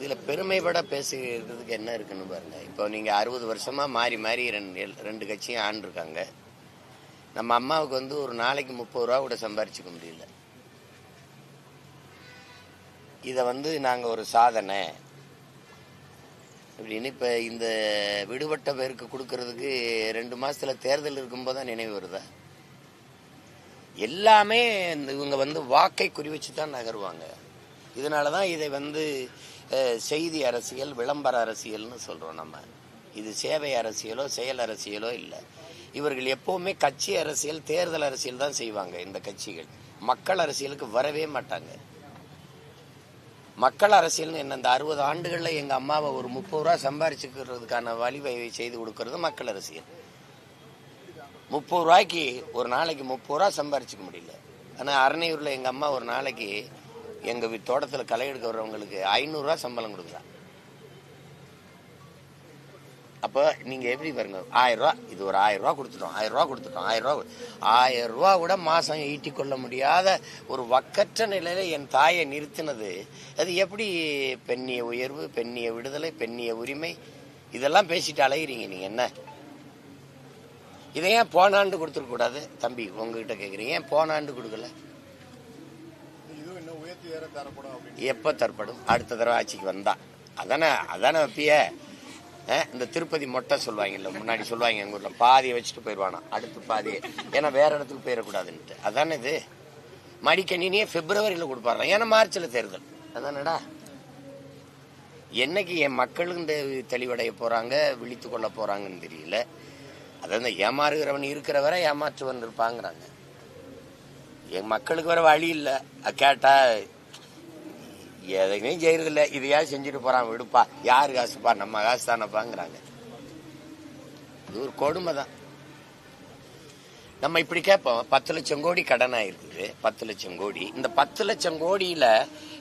இதுல பெருமைப்பட பேசுகிறதுக்கு என்ன இருக்குன்னு பாருங்க. இப்போ நீங்க அறுபது வருஷமா மாறி மாறி ரெண்டு ரெண்டு கட்சியும் ஆண்டிருக்காங்க. நம்ம அம்மாவுக்கு வந்து ஒரு நாளைக்கு முப்பது ரூபா கூட சம்பாரிச்சுக்க முடியல. இதை வந்து நாங்கள் ஒரு சாதனை. அப்படின்னு இப்போ இந்த விடுபட்ட பேருக்கு கொடுக்கறதுக்கு ரெண்டு மாதத்தில் தேர்தல் இருக்கும்போது தான் நினைவு வருதா? எல்லாமே இந்த இவங்க வந்து வாக்கை குறி வச்சு தான் நகருவாங்க. இதனால தான் இதை வந்து செய்தி அரசியல் விளம்பர அரசியல்னு சொல்கிறோம் நம்ம. இது சேவை அரசியலோ செயல் அரசியலோ இல்லை. இவர்கள் எப்பவுமே கட்சி அரசியல் தேர்தல் அரசியல் தான் செய்வாங்க இந்த கட்சிகள். மக்கள் அரசியலுக்கு வரவே மாட்டாங்க. மக்கள் அரசியல்னு என்ன இந்த அறுபது ஆண்டுகளில் எங்கள் அம்மாவை ஒரு முப்பது ரூபா சம்பாரிச்சுக்கிறதுக்கான வழிவகை செய்து கொடுக்கறது மக்கள் அரசியல். முப்பது ரூபாய்க்கு ஒரு நாளைக்கு முப்பது ரூபா சம்பாரிச்சிக்க முடியல. ஆனால் அரணையூரில் எங்கள் அம்மா ஒரு நாளைக்கு எங்க வீ- களை எடுக்க வர்றவங்களுக்கு ஐநூறுரூவா சம்பளம் கொடுக்குறான். அப்போ நீங்கள் எப்படி பாருங்க ஆயிரம் ரூபா இது ஒரு ஆயிரரூவா கொடுத்துட்டோம் ஆயிரம் ரூபா கொடுத்துட்டோம் ஆயிரரூவா ரூபா கூட மாதம் ஈட்டி கொள்ள முடியாத ஒரு வக்கற்ற நிலையில் என் தாயை நிறுத்தினது அது எப்படி பெண்ணிய உயர்வு பெண்ணிய விடுதலை பெண்ணிய உரிமை இதெல்லாம் பேசிட்டு அழகிறீங்க நீங்கள் என்ன? இதை ஏன் போன ஆண்டு கொடுத்துருக்கூடாது தம்பி உங்ககிட்ட கேட்குறீங்க ஏன் போன ஆண்டு கொடுக்கல? எப்ப தரப்படும்? அடுத்த தடவை ஆட்சிக்கு வந்தா. அதானே அதானே வைப்பிய இந்த திருப்பதி மொட்டை சொல்லுவாங்கல்ல முன்னாடி சொல்லுவாங்க எங்க ஊர்ல பாதியை வச்சுட்டு போயிடுவானா அடுத்து பாதியை. ஏன்னா வேற இடத்துக்கு போயிடக்கூடாதுன்ட்டு. அதானே இது? மடிக்கணினியே பிப்ரவரியில கொடுப்பாரு? ஏன்னா மார்ச்ல தேர்தல். அதானடா. என்னைக்கு என் மக்கள் இந்த தெளிவடைய போறாங்க விழித்து கொள்ள போறாங்கன்னு தெரியல. அதான் ஏமாறுகிறவன் இருக்கிற வரை ஏமாற்றுவன் இருப்பாங்கிறாங்க. என் மக்களுக்கு வர வழி இல்லை. கேட்டா எதையுமே செய்யறதில்ல. இதையா செஞ்சுட்டு போறான் விடுப்பா. யாரு காசுப்பா? நம்ம காசு தானப்பாங்கிறாங்க இது ஒரு கொடுமை தான் நம்ம இப்படி கேட்போம். பத்து லட்சம் கோடி கடன் ஆயிருக்குது. பத்து லட்சம் கோடி. இந்த பத்து லட்சம் கோடியில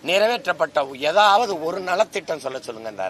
நிறைவேற்றப்பட்ட ஏதாவது ஒரு நலத்திட்டம் சொல்ல சொல்லுங்க இந்த அரசு.